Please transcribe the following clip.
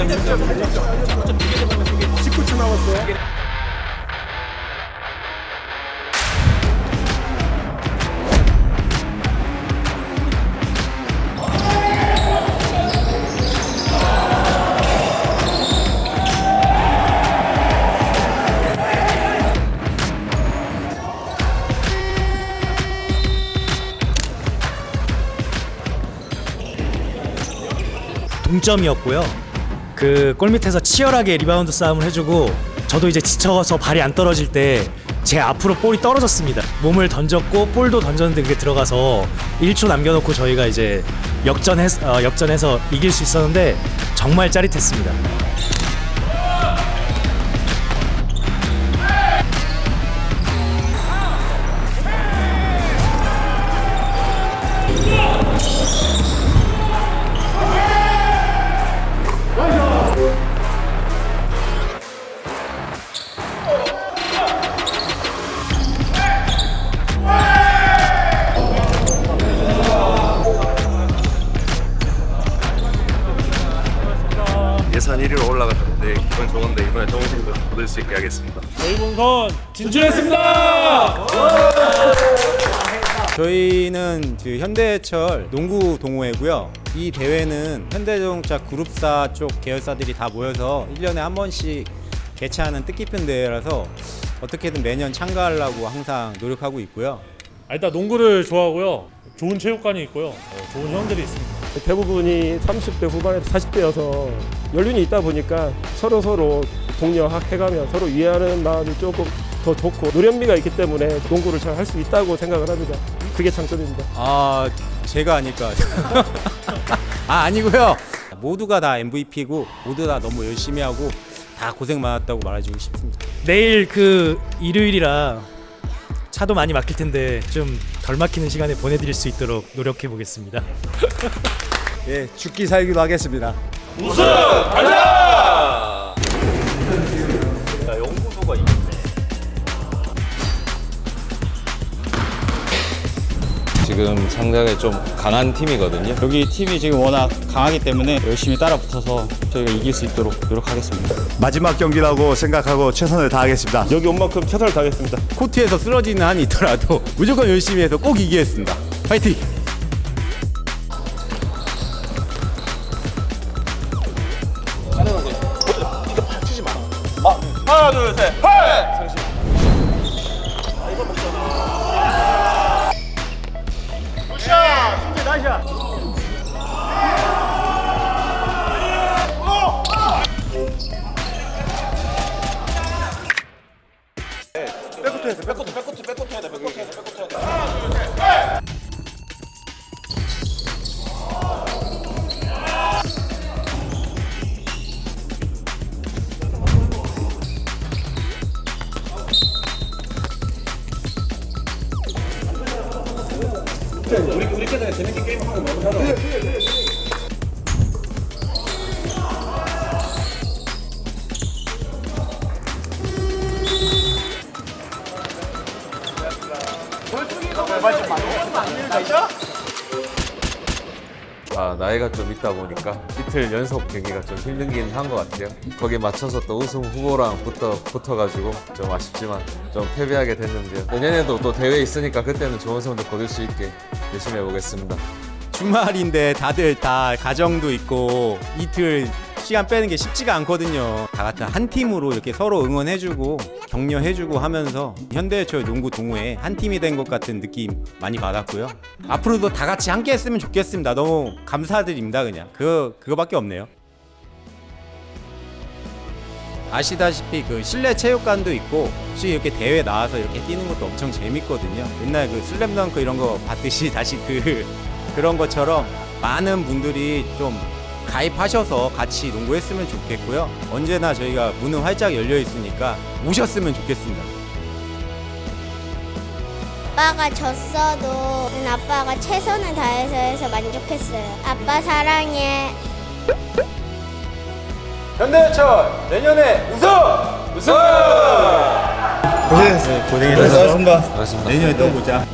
19초 남았어. 동점이었고요. 그 골밑에서 치열하게 리바운드 싸움을 해주고 저도 이제 지쳐서 발이 안 떨어질 때 제 앞으로 볼이 떨어졌습니다. 몸을 던졌고 볼도 던졌는데 그게 들어가서 1초 남겨놓고 저희가 이제 역전해 어, 역전해서 이길 수 있었는데 정말 짜릿했습니다. 예선 1위로 올라갔는데 기분 좋은데 이번에 좋은 성적 거둘 수 있게 하겠습니다. 일본선 진출했습니다. 저희는 그 현대해철 농구 동호회고요. 이 대회는 현대자동차 그룹사 쪽 계열사들이 다 모여서 1년에 한 번씩 개최하는 뜻깊은 대회라서 어떻게든 매년 참가하려고 항상 노력하고 있고요. 아, 일단 농구를 좋아하고요. 좋은 체육관이 있고요. 어, 좋은 형들이 있습니다. 대부분이 30대 후반에서 40대여서 연륜이 있다 보니까 서로 서로 독려해가며 서로 이해하는 마음이 조금 더 좋고 노련미가 있기 때문에 농구를 잘 할 수 있다고 생각을 합니다. 그게 장점입니다. 아 제가 아닐까. 아 아니고요. 모두가 다 MVP고 모두 다 너무 열심히 하고 다 고생 많았다고 말해주고 싶습니다. 내일 그 일요일이라 차도 많이 막힐 텐데 좀 덜 막히는 시간에 보내드릴 수 있도록 노력해 보겠습니다. 예, 죽기 살기로 하겠습니다. 지금 상당히 좀 강한 팀이거든요. 여기 팀이 지금 워낙 강하기 때문에 열심히 따라붙어서 저희가 이길 수 있도록 노력하겠습니다. 마지막 경기라고 생각하고 최선을 다하겠습니다. 여기 온 만큼 최선을 다하겠습니다. 코트에서 쓰러지는 한이 있더라도 무조건 열심히 해서 꼭 이기겠습니다. 파이팅! 백코트 해야 돼. 백코트 백코트 백코트 해야 돼. 백코트 해야 돼. 백코트 해야 돼. 우리 우리 때문에 재밌게 게임 하고 너무 하자. 아, 나이가 좀 있다 보니까 이틀 연속 경기가 좀 힘들긴 한 것 같아요. 거기에 맞춰서 또 우승 후보랑 붙어, 붙어가지고 좀 아쉽지만 좀 패배하게 됐는데요. 내년에도 또 대회 있으니까 그때는 좋은 성적 거둘 수 있게 열심히 해보겠습니다. 주말인데 다들 다 가정도 있고 이틀 시간 빼는 게 쉽지가 않거든요. 다 같은 한 팀으로 이렇게 서로 응원해주고 격려해주고 하면서 현대해철 농구 동호회 한 팀이 된 것 같은 느낌 많이 받았고요. 앞으로도 다 같이 함께 했으면 좋겠습니다. 너무 감사드립니다. 그냥 그거 그거밖에 없네요. 아시다시피 그 실내 체육관도 있고 혹시 이렇게 대회 나와서 이렇게 뛰는 것도 엄청 재밌거든요. 옛날 그 슬램덩크 이런 거 봤듯이 다시 그 그런 것처럼 많은 분들이 좀 가입하셔서 같이 농구했으면 좋겠고요. 언제나 저희가 문은 활짝 열려 있으니까 오셨으면 좋겠습니다. 아빠가 졌어도 아빠가 최선을 다해서 해서 만족했어요. 아빠 사랑해. 현대해철 내년에 우승! 우승! 고생했어요. 고생했어요. 고맙습니다. 내년에 또 보자.